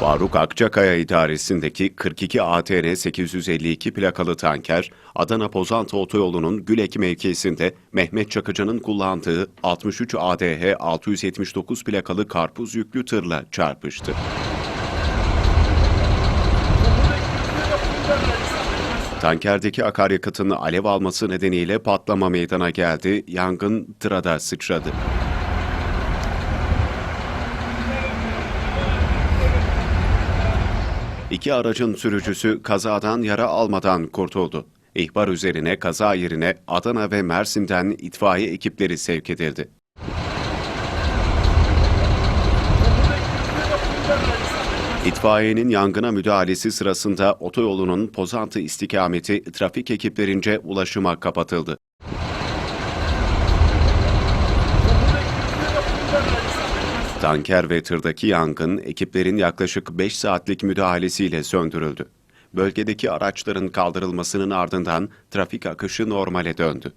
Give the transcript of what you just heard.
Faruk Akçakaya idaresindeki 42 ATR 852 plakalı tanker, Adana Pozantı Otoyolu'nun Gülek mevkisinde Mehmet Çakıcı'nın kullandığı 63 ADH 679 plakalı karpuz yüklü tırla çarpıştı. Tankerdeki akaryakıtın alev alması nedeniyle patlama meydana geldi, yangın tıra da sıçradı. İki aracın sürücüsü kazadan yara almadan kurtuldu. İhbar üzerine kaza yerine Adana ve Mersin'den itfaiye ekipleri sevk edildi. İtfaiyenin yangına müdahalesi sırasında otoyolunun Pozantı istikameti trafik ekiplerince ulaşıma kapatıldı. Tanker ve tırdaki yangın ekiplerin yaklaşık 5 saatlik müdahalesiyle söndürüldü. Bölgedeki araçların kaldırılmasının ardından trafik akışı normale döndü.